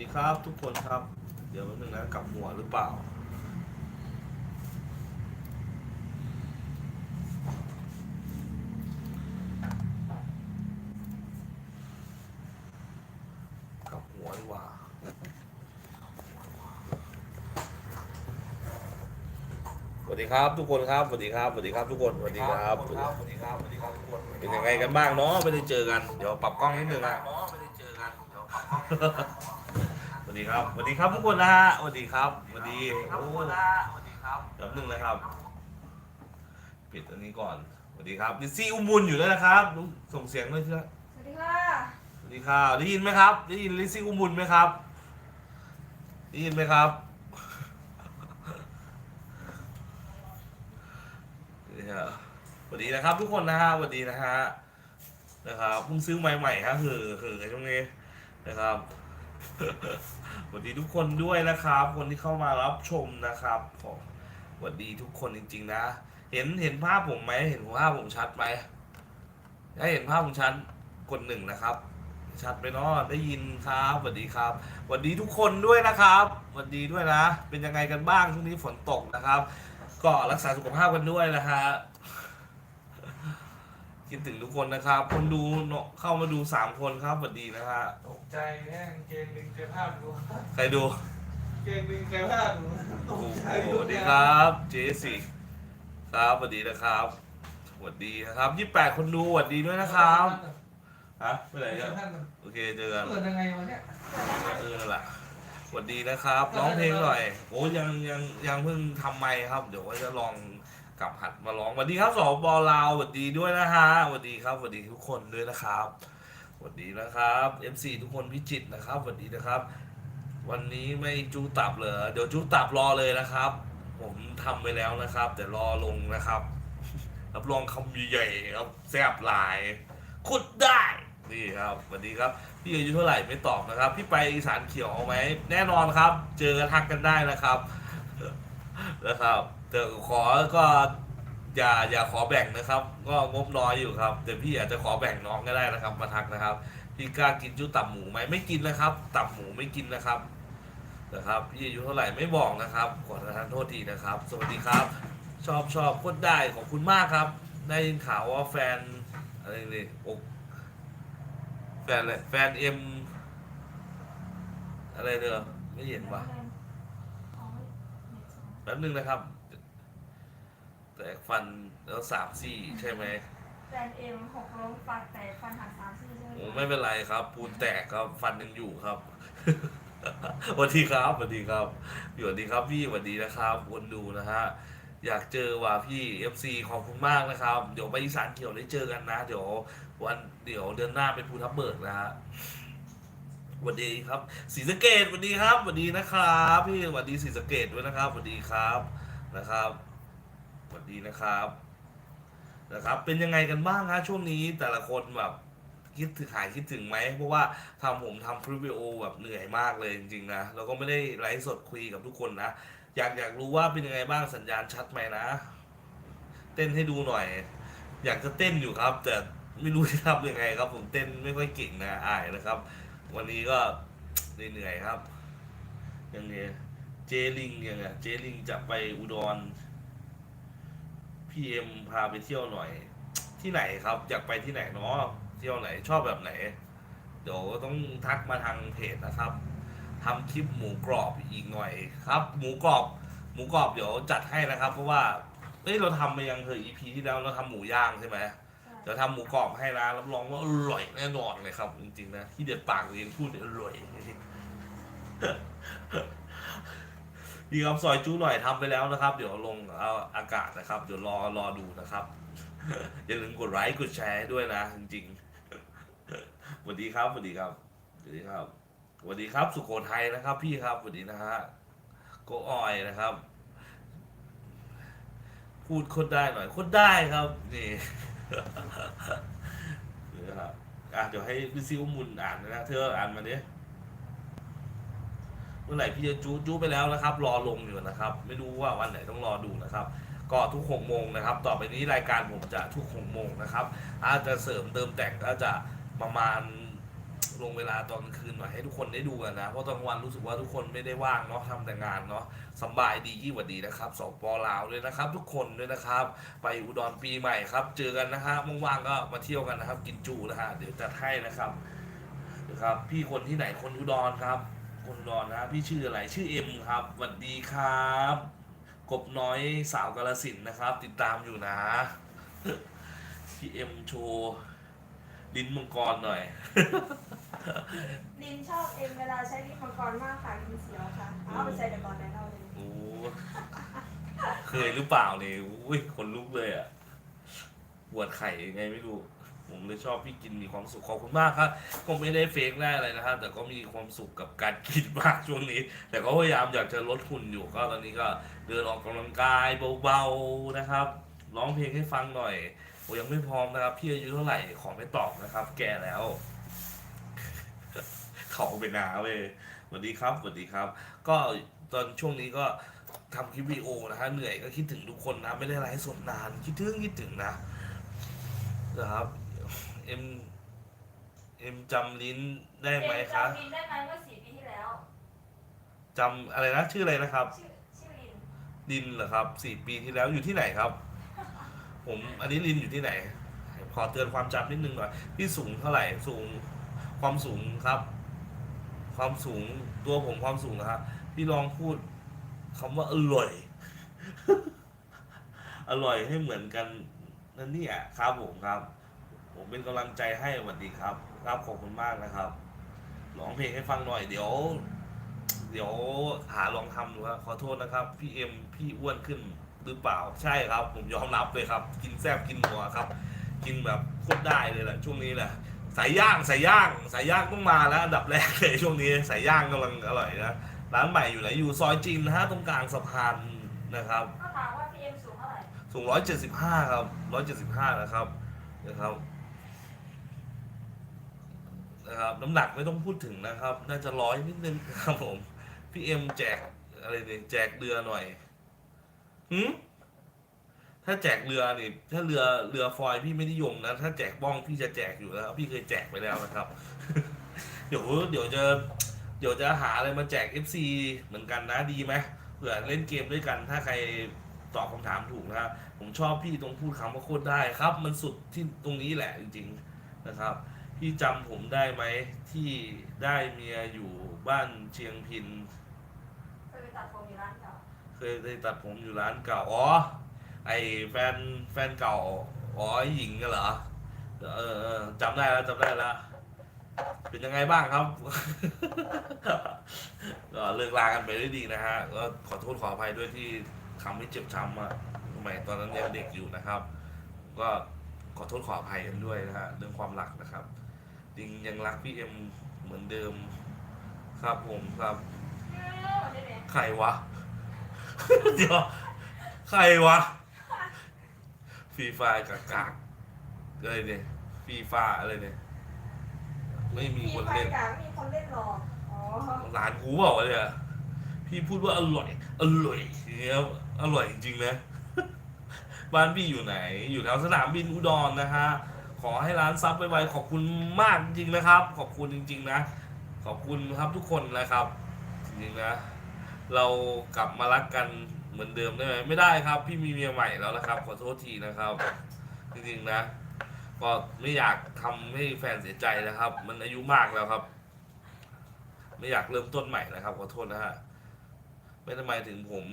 ดีครับทุกคนครับ เดี๋ยวแป๊บนึงนะกลับหัวหรือเปล่า กลับหัวดีกว่าสวัสดีครับทุกคนครับสวัสดีครับสวัสดีครับทุกคนสวัสดีครับสวัสดีครับสวัสดีครับสวัสดีครับทุกคนเป็นยังไงกันบ้างเนาะไม่ได้เจอกันเดี๋ยวปรับกล้องนิดนึงอะไม่ได้เจอกันเดี๋ยวปรับกล้องสวัส ดีครับสวัสดีครับทุกคนนะฮะสวัสดีครับสวัสดีโอ้สวัสดีครับเดี๋ยวหนึ่งนะครับ ปิดอันนี้ก่อนสวัสดีครับดิซี่อุมุนอยู่แล้วนะครับส่งเสียงด้วยเถอสวัสดีค่ะสวัสดีครับได้ยินไหมครับ ได้ยินลิซี่อุมุนไหมครับได้ยินไหมครับนี่ฮะสวัสดีนะครับ ทุกคนนะฮะสวัสดีนะฮะนะครับเพิ่งซื้อใหม่ๆฮะเหอเหอช่วงนี้นะครับ สวัสดีทุกคนด้วยนะครับ คนที่เข้ามารับชมนะครับผมสวัสดีทุกคนจริง ๆ นะ เห็นเห็นภาพผมไหมเห็นภาพผมชัดไหมถ้าเห็นภาพผมชัดกดหนึ่งนะครับ ชัดไปเนาะได้ยินครับสวัสดีครับสวัสดีทุกคนด้วยนะครับสวัสดีด้วยนะ เป็นยังไงกันบ้างช่วงนี้ฝนตกนะครับ ก็รักษาสุขภาพกันด้วยนะฮะ คิดถึงทุกคนนะครับ คนดูเนอะเข้ามาดูสามคนครับสวัสดีนะฮะตกใจแม่งเกงดึงเกงผ้าดูใครดูเกงดึงเกงผ้าดูตโอ้กโหใจสวัสดีครับเจสิครับสวัสดีนะครับสวัสดีนะครับยี่แปดคนดูสวัสดีด้วยนะครับฮะไปไหนเปิกัดนท่านหนึ่งโอเคเจอกัน เปิดยังไงวะเนี่ยเออนั่นแหละสวัสดีนะครับ ร้องเพลงหน่อย โอ้ยังยังยังเพิ่งทำไม่ครับ เดี๋ยวว่าจะลอง กลับหัดมาร้องสวัสดีครับสปลาวสวัสดีด้วยนะฮะสวัสดีครับสวัสดีทุกคนด้วยนะครับสวัสดีนะครับ MC ทุกคนพิจิตนะครับสวัสดีนะครับ วันนี้ไม่จูตับเหรอเดี๋ยวจูตับรอเลยนะครับ ผมทำไปแล้วนะครับแต่รอลงนะครับรับรองคำใหญ่ๆครับแซ่บหลายขุดได้นี่ครับสวัสดีครับพี่อายุเท่าไหร่ไม่ตอบนะครับ พี่ไปอีสานเขียวเอาไหมแน่นอนครับ เจอทักกันได้นะครับนะครับ แต่ขอก็อย่าอย่าขอแบ่งนะครับ ก็งบน้อยอยู่ครับแต่พี่อาจจะขอแบ่งน้องก็ได้นะครับ มาทักนะครับ พี่กล้ากินจุตับหมูไหมไม่กินนะครับ ตับหมูไม่กินนะครับนะครับพี่อายุเท่าไหร่ไม่บอกนะครับขอประทานโทษทีนะครับ สวัสดีครับ ชอบชอบโคตรได้ขอบคุณมากครับ ได้ยินข่าวว่าแฟนอะไรนี่อกแฟนอะไรแฟนเอ็มอะไรเด้อไม่เห็นว่ะอ๋อแป๊บนึงนะครับ แตกฟันแล้วสามซี่ใช่ไหมแฟนเอ็มหกล้มฟันแต่ฟันหักสามซี่ใช่ไหมโอ้ไม่เป็นไรครับ ปูนแตกครับฟันยังอยู่ครับ สวัสดีครับสวัสดีครับสวัสดีครับพี่สวัสดีนะครับคนดูนะฮะอยากเจอว่าพี่ FC ขอบคุณมากนะครับ เดี๋ยวไปอีสานเขียวได้เจอกันนะ เดี๋ยววันเดี๋ยวเดือนหน้าเป็นภูทับเบิกนะฮะสวัสดีครับศรีสะเกดสวัสดีครับสวัสดีนะครับ พี่สวัสดีศรีสะเกดด้วยนะครับสวัสดีครับนะครับ สวัสดีนะครับนะครับ เป็นยังไงกันบ้างฮะช่วงนี้แต่ละคนแบบคิดถึงหายคิดถึงไหมเพราะว่าทำผมทำพรีวิโอแบบเหนื่อยมากเลยจริงๆนะแล้วก็ไม่ได้ไลฟ์สดคุยกับทุกคนนะอยากอยากรู้ว่าเป็นยังไงบ้างสัญญาณชัดไหมนะ เต้นให้ดูหน่อย อยากจะเต้นอยู่ครับ แต่ไม่รู้จะทำยังไงครับ ผมเต้นไม่ค่อยเก่งนะอายนะครับ วันนี้ก็เหนื่อยๆครับยังไงเจลิงยังไงเจลิงจะไปอุดร พีเอ็มพาไปเที่ยวหน่อย ที่ไหนครับ อยากไปที่ไหนเนาะเที่ยวไหนชอบแบบไหน เดี๋ยวต้องทักมาทางเพจนะครับทำคลิปหมูกรอบอีกหน่อยครับ หมูกรอบหมูกรอบเดี๋ยวจัดให้นะครับ เพราะว่าเอ้ยเราทำไปยังเคย EP ที่แล้วเราทำหมูย่างใช่ไหมเดี๋ยวทำหมูกรอบให้นะรับรองว่าอร่อยแน่นอนเลยครับ จริงๆนะที่เด็ดปากเลยพูดอร่อย ดีครับซอยจู้หน่อยทำไปแล้วนะครับ เดี๋ยวลงเอาอากาศนะครับ เดี๋ยวรอรอดูนะครับ อย่าลืมกดไลค์กดแชร์ด้วยนะ จริงๆสวัสดีครับสวัสดีครับสวัสดีครับสวัสดีครับ สุโขทัยนะครับ พี่ครับสวัสดีนะฮะโกออยนะครับ พูดคนได้หน่อยคนได้ครับนี่นี่ครับอะเดี๋ยวให้พี่ซิวมุนอ่านนะเธออ่านมาดิเมื่อไหร่พี่จะจู้จู้ไปแล้วนะครับ รอลงอยู่นะครับ ไม่รู้ว่าวันไหนต้องรอดูนะครับ ก็ทุกหกโมงนะครับ ต่อไปนี้รายการผมจะทุกหกโมงนะครับ อาจจะเสริมเติมแต่งก็จะประมาณลงเวลาตอนกลางคืนหน่อยให้ทุกคนได้ดูกันนะ เพราะตอนกลางวันรู้สึกว่าทุกคนไม่ได้ว่างเนาะทำแต่งานเนาะสบายดียี่หวัดดีนะครับสปลาวด้วยนะครับ ทุกคนด้วยนะครับ ไปอุดรปีใหม่ครับ เจอกันนะฮะว่างๆก็มาเที่ยวกันนะครับ กินจูนะฮะเดี๋ยวจัดให้นะครับนะครับ พี่คนที่ไหนคนอุดรครับ คนอุดรนะพี่ชื่ออะไรชื่อเอ็มครับสวัสดีครับ กบน้อยสาวกาลสินธุ์นะครับ ติดตามอยู่นะพี่เอ็มโชว์ลิ้นมังกรหน่อย ลินชอบเองเวลาใช้ลิ้นมังกรมากค่ะลินเสียวค่ะ เอาไปใส่เดอะบอลแนนเอาเลยโอ้เคยหรือเปล่าเนี่ยอุ้ยคนลุกเลยอะปวดไข่ยังไงไม่รู้ ผมเลยชอบพี่กินมีความสุขขอบคุณมากครับก็ไม่ได้เฟกได้อะไรนะครับ แต่ก็มีความสุขกับการกินมากช่วงนี้ แต่ก็พยายามอยากจะลดหุ่นอยู่ก็ตอนนี้ก็เดินออกกำลังกายเบาๆนะครับร้องเพลงให้ฟังหน่อยโอ้ยังไม่พร้อมนะครับ พี่อายุเท่าไหร่ขอไม่ตอบนะครับ แก่แล้วเขาเป็นนาเว้ยสวัสดีครับสวัสดีครับ ก็ตอนช่วงนี้ก็ทำคลิปวิดีโอนะฮะเหนื่อยก็คิดถึงทุกคนนะ ไม่ได้ไลฟ์สดนานคิดถึงคิดถึงนะนะครับ เอ็มเอ็มจำลิ้นได้ไหมคะจำลินได้ไหมเมื่อสี่ปีที่แล้วจำอะไรนะชื่ออะไรนะครับ ชื่อชื่อลินลินเหรอครับสี่ปีที่แล้วอยู่ที่ไหนครับ ผมอันนี้ลินอยู่ที่ไหน ขอเตือนความจำนิดนึงหน่อยพี่สูงเท่าไหร่สูงความสูงครับ ความสูงตัวผมความสูงนะครับพี่ลองพูดคำว่าอร่อย อร่อยให้เหมือนกันนั่นเนี่ยครับผมครับ ผมเป็นกำลังใจให้สวัสดีครับ ครับขอบคุณมากนะครับร้องเพลงให้ฟังหน่อยเดี๋ยว เดี๋ยวหาลองทำดูครับขอโทษนะครับ พี่เอ็มพี่อ้วนขึ้นหรือเปล่าใช่ครับ ผมยอมรับเลยครับ กินแซ่บกินหัวครับ กินแบบโคตรได้เลยแหละช่วงนี้แหละสายย่างสายย่างสายย่างต้องมาแล้วอันดับแรกเลยช่วงนี้สายย่างกำลังอร่อยนะร้านใหม่อยู่ไหนอยู่ซอยจีนนะฮะตรงกลางสะพานนะครับก็ถามว่าพีเอ็มสูงเท่าไหร่สูงร้อยเจ็ดสิบห้าครับร้อยเจ็ดสิบห้านะครับนะครับ นะครับน้ำหนักไม่ต้องพูดถึงนะครับ น่าจะร้อยนิดนึงครับผม พี่เอ็มแจกอะไรเนี่ยแจกเรือหน่อยหืมถ้าแจกเรือนี่ถ้าเรือเรือฟอยพี่ไม่นิยมนะ ถ้าแจกบ้องพี่จะแจกอยู่แล้ว พี่เคยแจกไปแล้วนะครับ เดี๋ยวเดี๋ยวจะเดี๋ยวจะหาอะไรมาแจก FC เหมือนกันนะดีไหมเผื่อเล่นเกมด้วยกัน ถ้าใครตอบคำถามถูกนะครับผมชอบพี่ตรงพูดคำว่าโคตรได้ครับ มันสุดที่ตรงนี้แหละจริง ๆ นะครับ พี่จำผมได้ไหมที่ได้เมียอยู่บ้านเชียงพิน เคยไปตัดผมอยู่ร้านเก่าเคยได้ตัดผมอยู่ร้านเก่าอ๋อไอแฟนแฟนเก่าอ๋อไอ้หญิงกันเหรอเออเออจำได้แล้วจำได้แล้ว เป็นยังไงบ้างครับ ก็เลิกลากันไปด้วยดีนะฮะก็ขอโทษขออภัยด้วยที่ทำให้เจ็บช้ำอะสมัยตอนนั้นยังเด็กอยู่นะครับ ก็ขอโทษขออภัยกันด้วยนะฮะเรื่องความรักนะครับ จริงยังรักพี่เอ็มเหมือนเดิม ครับผมครับเออวันนี้เนี่ยใครวะ เดี๋ยวใครวะฟรีไฟกากากอะไรเนี่ยฟรีไฟอะไรเนี่ย ไม่มีมีคนไฟเล่นกลางมีคนเล่นหรอกอ๋อหลานกูเปล่าวะเนี่ยพี่พูดว่าอร่อย อร่อยอย่างเงี้ยอร่อยจริงๆนะ บ้านพี่อยู่ไหน อยู่แถวสนามบินอุดรนะฮะ ขอให้ร้านซับไวๆขอบคุณมากจริงๆนะครับ ขอบคุณจริง ๆ นะ ขอบคุณครับทุกคนนะครับ จริงๆนะ เรากลับมารักกันเหมือนเดิมได้ไหมไม่ได้ครับ พี่มีเมียใหม่แล้วนะครับ ขอโทษทีนะครับ จริงๆนะ ก็ไม่อยากทำให้แฟนเสียใจนะครับ มันอายุมากแล้วครับ ไม่อยากเริ่มต้นใหม่นะครับ ขอโทษนะฮะไม่ทำไมาถึงผม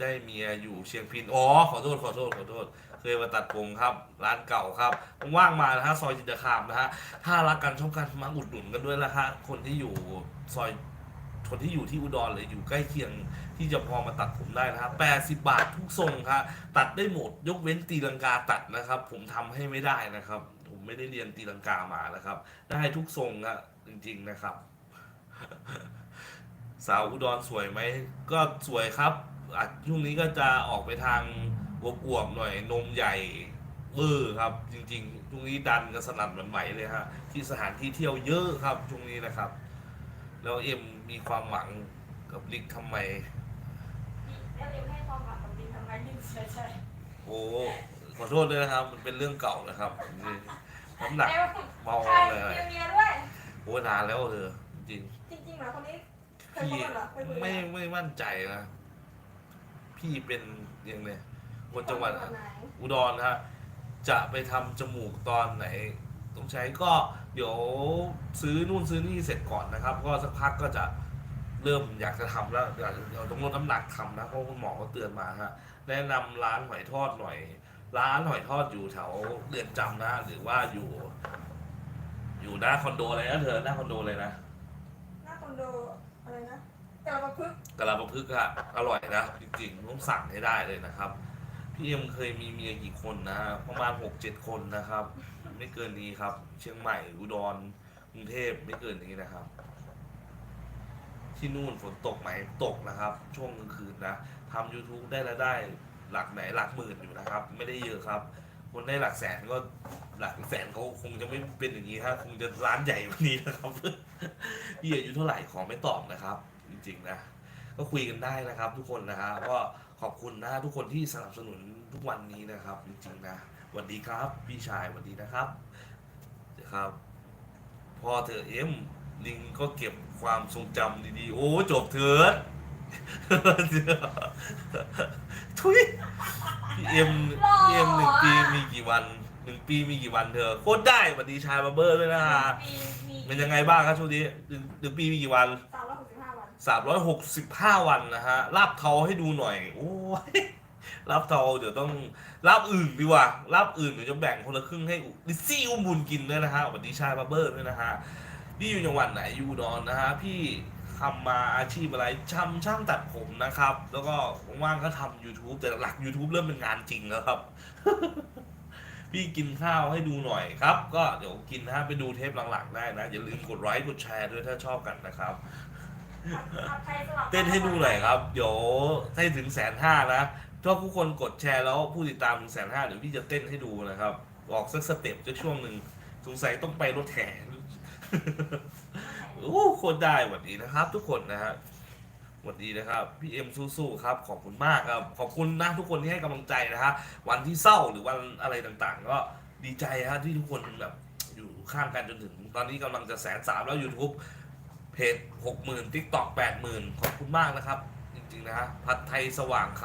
ได้เมียอยู่เชียงพินอ๋อขอโทษขอโทษขอโทษ เคยมาตัดผมครับ ร้านเก่าครับว่างมานะฮะซอยจินตคามนะฮะถ้ารักกันชอบกันมาอุดหนุนกันด้วยนะฮะคนที่อยู่ซอยคนที่อยู่ที่อุดรหรืออยู่ใกล้เคียงที่จะพอมาตัดผมได้นะครับ 80 บาททุกทรงครับตัดได้หมดยกเว้นตีลังกาตัดนะครับ ผมทำให้ไม่ได้นะครับ ผมไม่ได้เรียนตีลังกามานะครับ ได้ทุกทรงอะจริง ๆนะครับ สาวอุดรสวยไหมก็สวยครับอาจช่วงนี้ก็จะออกไปทาง อวบๆหน่อยนมใหญ่เออครับ จริงๆช่วงนี้ดันกันสนั่นหวันไหวเลยฮะที่สถานที่เที่ยวเยอะครับช่วงนี้นะครับ แล้วเอ็มมีความหวังกับลิกทำไม แล้วเอ็มให้ความหวังกับลินทำไมลินเสียใจโอ้ขอโทษด้วยนะครับ มันเป็นเรื่องเก่านะครับนี่น้ำหนักเอ็มเบาใครเลยมีเมียด้วยมโอ้ยนานแล้วเธอจริงจริงๆเหรอคนนี้เคๆยพี่พบกันเหรอเคยคุยกันไม่ไม่มั่นใจนะ พี่เป็นยังไง คนจังหวัดไหนอุดรนะฮะจะไปทำจมูกตอนไหน ต้องใช้ก็เดี๋ยวซื้อนู่นซื้อนี่เสร็จก่อนนะครับ ก็สักพักก็จะเริ่มอยากจะทำแล้วเดี๋ยวเดี๋ยวต้องลดน้ำหนักทำนะเพราะคุณหมอก็เตือนมาฮะแนะนำร้านหอยทอดหน่อย ร้านหอยทอดอยู่แถวเรือนจำนะหรือว่าอยู่ อยู่หน้าคอนโดอะไรนะเธอหน้าคอนโดเลยนะหน้าคอนโดอะไรนะกระประพฤกษ์กะลาประพฤกษ์อะอร่อยนะจริงๆต้องสั่งให้ได้เลยนะครับ พี่เอ็มเคยมีเมียกี่คนนะ ประมาณหกเจ็ดคนนะครับ ไม่เกินนี้ครับ เชียงใหม่อุดรกรุงเทพไม่เกินนี้นะครับ ที่นู่นฝนตกไหมตกนะครับ ช่วงกลางคืนนะทำ YouTube ได้แล้วได้ หลักไหนหลักหมื่นอยู่นะครับ ไม่ได้เยอะครับ คนได้หลักแสนก็หลักแสนเขาคงจะไม่เป็นอย่างนี้ฮะคงจะร้านใหญ่กว่านี้นะครับพี่อายุเท่าไหร่ขอไม่ตอบนะครับ จริงๆนะ ก็คุยกันได้นะครับ ทุกคนนะฮะก็ขอบคุณนะทุกคนที่สนับสนุนทุกวันนี้นะครับ จริงๆนะสวัสดีครับพี่ชายสวัสดีนะครับนะครับ พอเธอเอ็มลิงก็เก็บความทรงจำดีๆ โอ้จบเถิดทุยพี่เอ็มพี่เอ็มหนึ่งปีมีกี่วันหนึ่งปีมีกี่วันเธอโคตรได้สวัสดีชายบาร์เบอร์ด้วยนะฮะปีมีเป็นยังไงบ้างครับช่วงนี้หนึ่งหนึ่งปีมีกี่วัน สามร้อยหกสิบ ห้าวันสามร้อยหกสิบห้าวันนะฮะลาบเทาให้ดูหน่อย โอ้ยลาบเทาเดี๋ยวต้องลาบอื่นดีกว่าลาบอื่นเดี๋ยวจะแบ่งคนละครึ่งให้ลิซี่อุ้มบุญกินด้วยนะฮะวัสดีชายบาเบอร์ด้วยนะฮะพี่อยู่จังหวัดไหนอยู่อุดอนนะฮะพี่ทำมาอาชีพอะไรช่างช่างตัดผมนะครับ แล้วก็ว่างก็ทำ YouTube แต่หลัก YouTube เริ่มเป็นงานจริงแล้วครับ พี่กินข้าวให้ดูหน่อยครับ ก็เดี๋ยวกินนะไปดูเทปหลังๆได้นะ อย่าลืมกดไลค์กดแชร์ด้วยถ้าชอบกันนะครับ เต้นให้ดูหน่อยครับ เดี๋ยวให้ถึงแสนห้านะถ้าผู้คนกดแชร์แล้วผู้ติดตามถึงแสนห้าเดี๋ยวพี่จะเต้นให้ดูนะครับ ออกสักสเต็ปจะช่วงหนึ่งสงสัยต้องไปรถแห่โอ้โคนได้หวัดดีนะครับ ทุกคนนะฮะหวัดดีนะครับพี่เอ็มสู้ๆครับขอบคุณมากครับ ขอบคุณนะทุกคนที่ให้กำลังใจนะฮะวันที่เศร้าหรือวันอะไรต่างๆ ก็ดีใจฮะที่ทุกคนแบบอยู่ข้างกันจนถึง ตอนนี้กำลังจะแสนสามแล้ว YouTube เพจหกหมื่นทิกตอกแปดหมื่นขอบคุณมากนะครับ จริงๆนะฮะผัดไทยสว่างค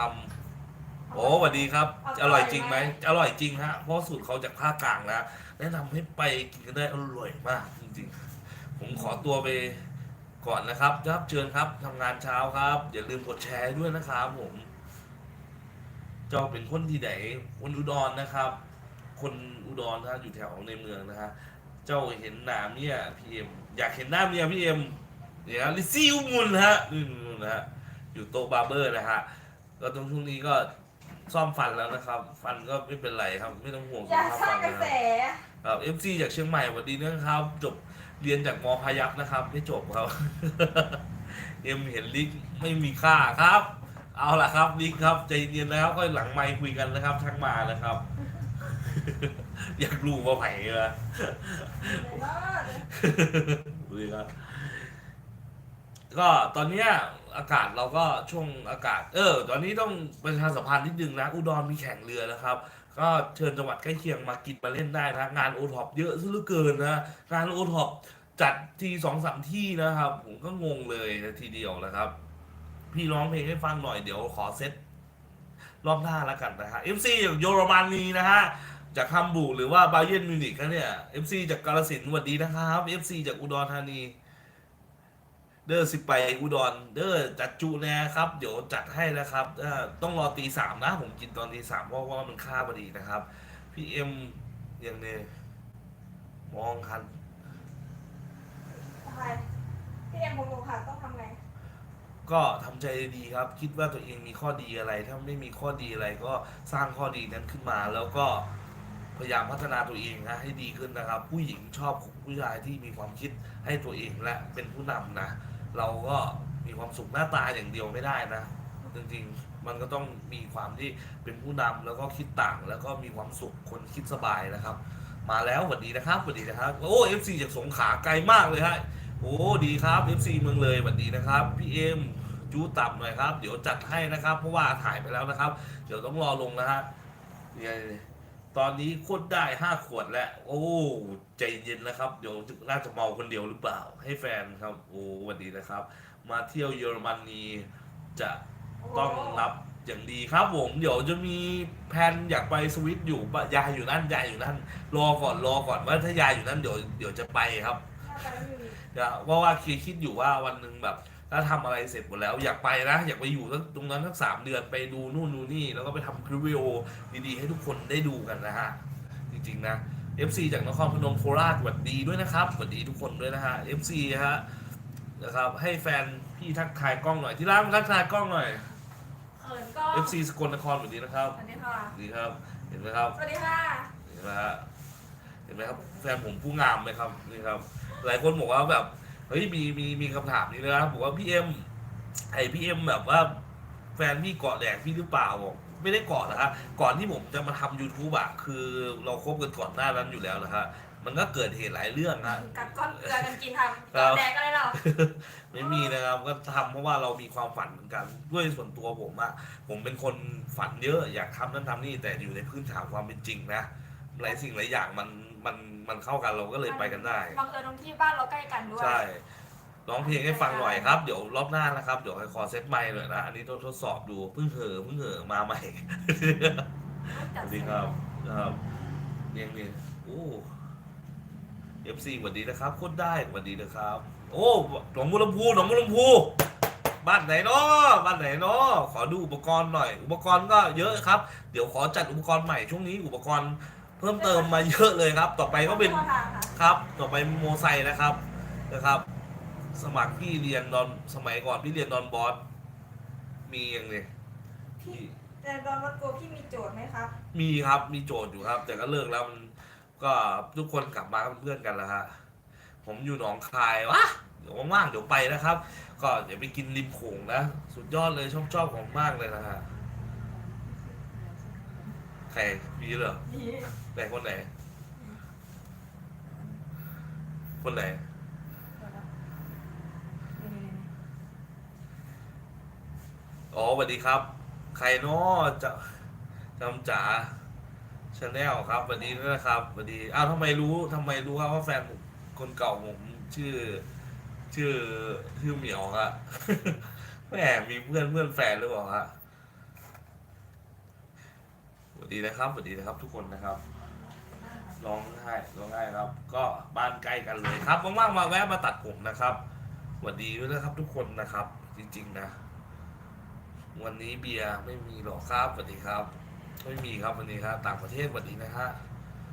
ำโอ้สวัสดีครับ อร่อยจริงไหมอร่อยจริงฮะเพราะสูตรเขาจากภาคกลางนะแนะนำให้ไปกินกันได้อร่อยมากจริงๆ ผมขอตัวไปก่อนนะครับครับเชิญครับทำงานเช้าครับ อย่าลืมกดแชร์ด้วยนะครับผมเจ้าเป็นคนที่ไหนคนอุดรนะครับ คนอุดรนะอยู่แถวในเมืองนะฮะ เจ้าเห็นหน้าเมียพี่เอ็มอยากเห็นหน้าเมียพี่เอ็มเนี่ยลิซซี่อุมุนนะฮะนี่นู่นนะฮะอยู่โต๊ะบาร์เบอร์นะฮะก็ตรงช่วงนี้ก็ซ่อมฟันแล้วนะครับ ฟันก็ไม่เป็นไรครับ ไม่ต้องห่วงอสุย่าขภาพสร้าฟังนกระนะคแสรับครับเอฟซีจากเชียงใหม่สวัสดีนะครับ จบเรียนจากมพยัพนะครับไม่จบครับ เอ็มเห็นลิกไม่มีค่าครับ เอาล่ะครับลิกครับใจเย็นนะครับก็หลังไมค์คุยกันนะครับทักมานะครับ อยากรู้ว่าไผ่เหรอไหนะเลยครับก็ตอนเนี้ยอากาศเราก็ช่วงอากาศ เออ ตอนนี้ต้องประชาสัมพันธ์นิดนึงนะ อุดรมีแข่งเรือนะครับ ก็เชิญจังหวัดใกล้เคียงมากินมาเล่นได้นะ งานโอท็อปเยอะซะเหลือเกินนะงานโอท็อปจัดทีสองสามที่นะครับ ผมก็งงเลยทีเดียวนะครับ พี่ร้องเพลงให้ฟังหน่อยเดี๋ยวขอเซตรอบหน้าแล้วกันนะฮะ FC จากเยอรมนีนะฮะ จากฮัมบูร์กหรือว่าบาเย r n นมิวนิกนะเนี่ย FC จากกาลสินธุ์สวัสดีนะครับ FC จากอุดรธานี เด้อสิไปอุดร เด้อจัดจูแนะครับ เดี๋ยวจัดให้นะครับเอ่อต้องรอตีสามนะ ผมกินตอนตีสามเพราะว่ามันค่าพอดีนะครับพี่เอ็มยังเนี่ยมองคันใครพี่เอ็มผมรู้ค่ะต้องทำไงก็ทำใจดีครับ คิดว่าตัวเองมีข้อดีอะไร ถ้าไม่มีข้อดีอะไรก็สร้างข้อดีนั้นขึ้นมาแล้วก็ พยายามพัฒนาตัวเองนะให้ดีขึ้นนะครับ ผู้หญิงชอบผู้ชายที่มีความคิดให้ตัวเองและเป็นผู้นำนะ เราก็มีความสุขหน้าตาอย่างเดียวไม่ได้นะจริงๆมันก็ต้องมีความที่เป็นผู้นำแล้วก็คิดต่าง แล้วก็มีความสุขคนคิดสบายนะครับ มาแล้วสวัสดีนะครับสวัสดีนะครับโอ้เอฟซีจากสงขลาไกลมากเลยฮะโอ้ดีครับ FC เมืองเลยสวัสดีนะครับพี่เอ็มจูตับหน่อยครับ เดี๋ยวจัดให้นะครับ เพราะว่าถ่ายไปแล้วนะครับ เดี๋ยวต้องรอลงนะฮะเนี่ย ตอนนี้โคตรได้ห้าขวดแล้ว โอ้ใจเย็นนะครับ เดี๋ยวน่าจะเมาคนเดียวหรือเปล่า ให้แฟนครับ โอ้สวัสดีนะครับ มาเที่ยวเยอรมนีจะต้องรับอย่างดีครับผมเดี๋ยวจะมีแผนอยากไปสวิตอยู่บะยายอยู่นั่นยายอยู่นั่น รอก่อนรอก่อนว่าถ้ายายอยู่นั่นเดี๋ยวเดี๋ยวจะไปครับถ้าไปแล้วมีนะเพราะว่าคิดคิดอยู่ว่าวันหนึ่งแบบ ถ้าทำอะไรเสร็จหมดแล้วอยากไปนะ อยากไปอยู่ตรงนั้นสักสามเดือนไปดูนู่นดูนี่ แล้วก็ไปทำคลิปวิดีโอดีๆ ให้ทุกคนได้ดูกันนะฮะ จริงๆนะ FC จากนครพนมโคราชสวัสดีด้วยนะครับสวัสดีทุกคนด้วยนะฮะ FC ฮะนะครับให้แฟนพี่ทักทายกล้องหน่อยที่ร้านทักทายกล้องหน่อยเขินก็ FC สกลนครสวัสดีนะครับสวัสดีค่ะสวัสดีครับเห็นไหมครับสวัสดีค่ะเห็นไหมฮะเห็นไหมครับแฟนผมผู้งามไหมครับนี่ครับหลายคนบอกว่าแบบ เฮ้ยมีมีมีคำถามนี้นะครับบอกว่าพี่เอ็มไอพี่เอ็มแบบว่าแฟนพี่เกาะแดกพี่หรือเปล่าบอกไม่ได้เกาะนะฮะก่อนที่ผมจะมาทำ YouTube อะคือเราคบกันก่อนหน้านั้นอยู่แล้วนะฮะมันก็เกิดเหตุหลายเรื่องฮะกัดก้อนเกลือกันกินทำครับ แดกก็ได้หรอ ไม่มีนะครับก็ทำเพราะว่าเรามีความฝันเหมือนกัน ด้วยส่วนตัวผมอะผมเป็นคนฝันเยอะอยากทำนั่นทำนี่แต่อยู่ในพื้นฐานความเป็นจริงนะหลายสิ่งหลายอย่างมัน มันมันเข้ากันเราก็เลยไปกันได้บังเอิญตรงที่บ้านเราใกล้กันด้วยใช่ร้องเพลงให้ฟังหน่อยครับ เดี๋ยวรอบหน้านะครับ เดี๋ยวให้ขอเซตไมค์หน่อยนะอันนี้ต้องทดสอบดูเพิ่งเหอะเพิ่งเหอะมาใหม่สวัสดีครับนะครับเรียงนี่โอ้เอฟซีสวัสดีนะครับโคตรได้สวัสดีนะครับ โอ้หนองบัวลำพูหนองบัวลำพูบ้านไหนเนาะบ้านไหนเนาะขอดูอุปกรณ์หน่อย อุปกรณ์ก็เยอะครับ เดี๋ยวขอจัดอุปกรณ์ใหม่ช่วงนี้อุปกรณ์ เพิ่มเติมมาเยอะเลยครับ ต่อไปก็เป็นข้อทางค่ะครับ ต่อไปโมไซค์นะครับนะครับ สมัครพี่เรียนดอนสมัยก่อนพี่เรียนดอนบอสมีอย่างเลยพี่แต่ตอนวัดโกพี่มีโจทย์ไหมครับ มีครับมีโจทย์อยู่ครับ แต่ก็เลิกแล้วมันก็ทุกคนกลับมาเป็นเพื่อนกันแล้วฮะผมอยู่หนองคายวะเดี๋ยวว่างๆเดี๋ยวไปนะครับ ก็เดี๋ยวไปกินริมโขงนะ สุดยอดเลยชอบชอบของมากเลยนะฮะใค รมีเหรอนี่ไหนคนไหน คนไหนอ๋อสวัสดีครับ ใครเนาะจะจำจ๋าชาแนลครับสวัสดีด้วยนะครับสวัสดีอ้าวทำไมรู้ทำไมรู้ครับว่าแฟนผมคนเก่าผมชื่อ ชื่อชื่อเหมียวอะแหมมีเพื่อนเพื่อนแฟนหรือเปล่าฮะ วัสดีนะครับสวัสดีนะครับทุกคนนะครับร้องไห้ร้องไห้ครับ ก็บ้านใกล้กันเลยครับว่างๆมาแวะมาตัดผมนะครับสวัสดีด้วยนะครับทุกคนนะครับ จริง ๆ นะ วันนี้เบียร์ไม่มีหรอกครับสวัสดีครับ ไม่มีครับวันนี้ครับต่างประเทศสวัสดีนะฮะ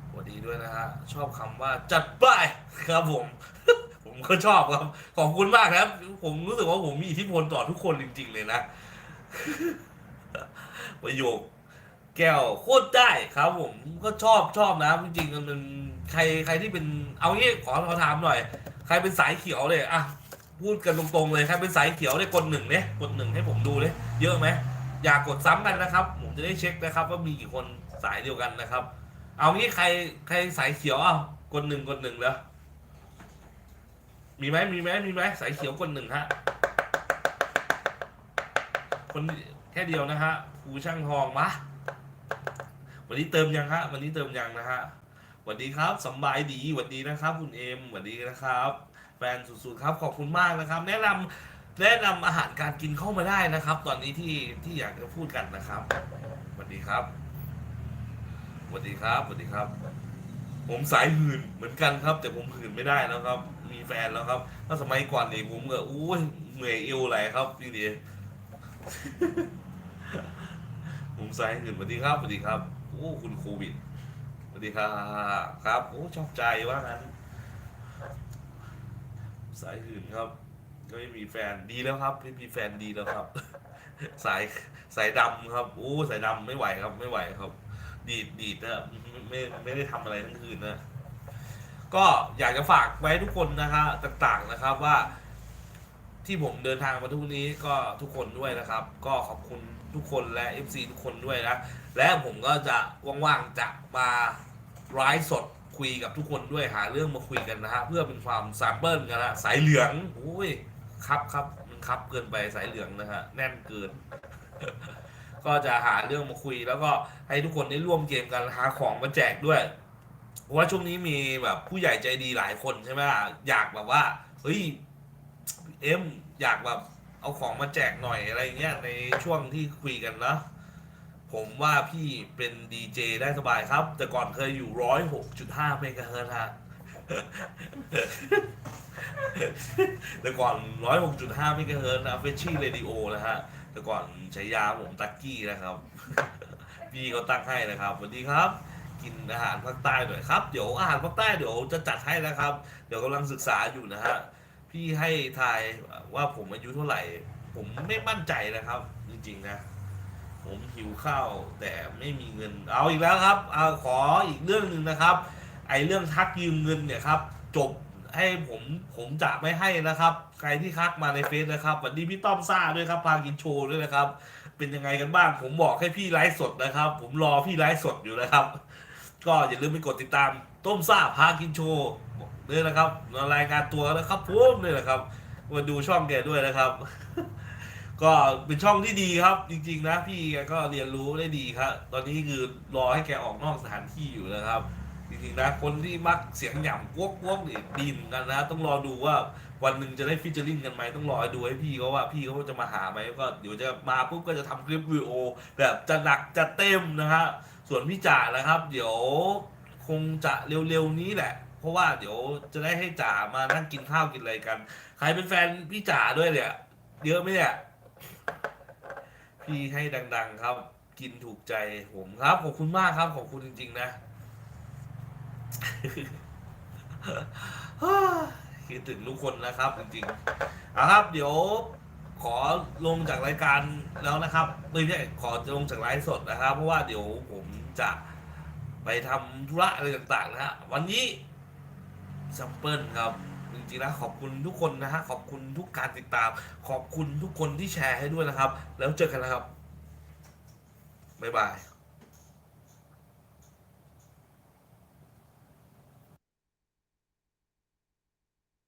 สวัสดีด้วยนะฮะชอบคำว่าจัดไปครับผม ผมก็ชอบครับขอบคุณมากครับผมรู้สึกว่าผมมีอิทธิพลต่อทุกคนจริง ๆ เลยนะประโยค แก้วโคตรได้ครับผมก็ชอบชอบนะจริงๆมันเป็นใครใครที่เป็นเอางี้ขอขอถามหน่อย ใครเป็นสายเขียวเลยอะพูดกันตรงๆเลยใครเป็นสายเขียวเนี่ยกดหนึ่งเนี่ยกดหนึ่งให้ผมดูเลยเยอะไหมอย่ากดซ้ำกันนะครับ ผมจะได้เช็คนะครับ ว่ามีกี่คนสายเดียวกันนะครับ เอางี้ใครใครสายเขียวอะกดหนึ่งกดหนึ่งแล้วมีไหมมีไหมมีไหมสายเขียวกดหนึ่งฮะคนแค่เดียวนะฮะภูช่างทองมา วันนี้เติมยังฮะ วันนี้เติมยังนะฮะสวัสดีครับสบายดีสวัสดีนะครับ คุณเอ็มสวัสดีนะครับ แฟนสุดๆครับขอบคุณมากนะครับ แนะนำแนะนำอาหารการกินเข้ามาได้นะครับ ตอนนี้ที่ที่อยากจะพูดกันนะครับสวัสดีครับสวัสดีครับสวัสดีครับ ผมสายหื่นเหมือนกันครับ แต่ผมหื่นไม่ได้แล้วครับ มีแฟนแล้วครับถ้าสมัยก่อนเนี่ยผมก็อู้ยเหนื่อยเอวไหลครับพี่ดี ผมสายหื่นสวัสดีครับสวัสดีครับโอ้คุณโควิดสวัสดีครับครับโอ้ชอบใจว่างั้น สายหื่นครับก็ไม่มีแฟนดีแล้วครับไม่มีแฟนดีแล้วครับ สายสายดำครับโอ้สายดำไม่ไหวครับ ไม่ไหวครับ ดีดดีดนะไม่ไม่ได้ทำอะไรทั้งคืนนะก็อยากจะฝากไว้ทุกคนนะฮะต่างๆนะครับว่าที่ผมเดินทางมาทุกนี้ก็ทุกคนด้วยนะครับ ก็ขอบคุณ ทุกคนและ FC ทุกคนด้วยนะ และผมก็จะว่างๆจะมาไลฟ์สดคุยกับทุกคนด้วยหาเรื่องมาคุยกันนะฮะเพื่อเป็นความแซมเปิลกันนะสายเหลืองโอ้ยครับครับมันครับเกินไปสายเหลืองนะฮะแน่นเกิน ก็จะหาเรื่องมาคุยแล้วก็ให้ทุกคนได้ร่วมเกมกันหาของมาแจกด้วยเพราะว่าช่วงนี้มีแบบผู้ใหญ่ใจดีหลายคนใช่ไหมล่ะอยากแบบว่าเฮ้ยเอ็มอยากแบบ เอาของมาแจกหน่อยอะไรเงี้ยในช่วงที่คุยกันนะผมว่าพี่เป็นดีเจได้สบายครับ แต่ก่อนเคยอยู่ร้อยหกจุดห้าเมกะเฮิรตฮะแต่ก่อนร้อยหกจุดห้าเมกะเฮิรตนะเฟชชี่เรดิโอนะฮะแต่ก่อนใช้ยาผมตักกี้นะครับ พี่เขาตั้งให้นะครับสวัสดีครับ กินอาหารภาคใต้หน่อยครับ เดี๋ยวอาหารภาคใต้เดี๋ยวจะจัดให้นะครับ เดี๋ยวกำลังศึกษาอยู่นะฮะ พี่ให้ทายว่าผมอายุเท่าไหร่ ผมไม่มั่นใจนะครับ จริงๆนะ ผมหิวข้าวแต่ไม่มีเงิน เอาอีกแล้วครับ เอาขออีกเรื่องหนึ่งนะครับ ไอเรื่องทักยืมเงินเนี่ยครับ จบให้ผมผมจะไม่ให้นะครับ ใครที่ทักมาในเฟซนะครับวัสดีพี่ต้อมซ่าด้วยครับพากินโชว์ด้วยนะครับ เป็นยังไงกันบ้าง ผมบอกให้พี่ไลฟ์สดนะครับ ผมรอพี่ไลฟ์สดอยู่นะครับ ก็อย่าลืมไปกดติดตาม ต้มซ่าพากินโชว์ด้วยนะครับมารายงานตัวนะครับผมเลยนะครับมาดูช่องแกด้วยนะครับ ก็เป็นช่องที่ดีครับ จริง ๆ นะพี่แกก็เรียนรู้ได้ดีครับ ตอนนี้คือรอให้แกออกนอกสถานที่อยู่นะครับ จริงๆนะคนที่มักเสียงหย่ำกวกกวกนี่ดีเหมือนกันนะ ต้องรอดูว่าวันหนึ่งจะได้ฟิชเจอร์ลิงกันไหมต้องรอดูให้พี่เขาว่าพี่เขาจะมาหาไหมก็เดี๋ยวจะมาปุ๊บก็จะทำคลิปวิดีโอแบบจะหนักจะเต็มนะฮะส่วนพี่จ่านะครับ เดี๋ยว คงจะเร็วๆนี้แหละ เพราะว่าเดี๋ยวจะได้ให้จ่ามานั่งกินข้าวกินอะไรกัน ใครเป็นแฟนพี่จ่าด้วยเนี่ย เยอะไหมเนี่ย พี่ให้ดัง ๆ ครับ กินถูกใจผมครับ ขอบคุณมากครับ ขอบคุณจริง ๆ นะคิดถึงทุกคนนะครับ จริงๆเอาครับ เดี๋ยวขอลงจากรายการแล้วนะครับไม่ใช่ขอลงจากไลฟ์สดนะครับ เพราะว่าเดี๋ยวผมจะ ไปทำธุระอะไรต่างๆนะฮะวันนี้ซัมเปิลครับจริงๆนะขอบคุณทุกคนนะฮะขอบคุณทุกการติดตาม ขอบคุณทุกคนที่แชร์ให้ด้วยนะครับ แล้วเจอกันนะครับบ๊ายบาย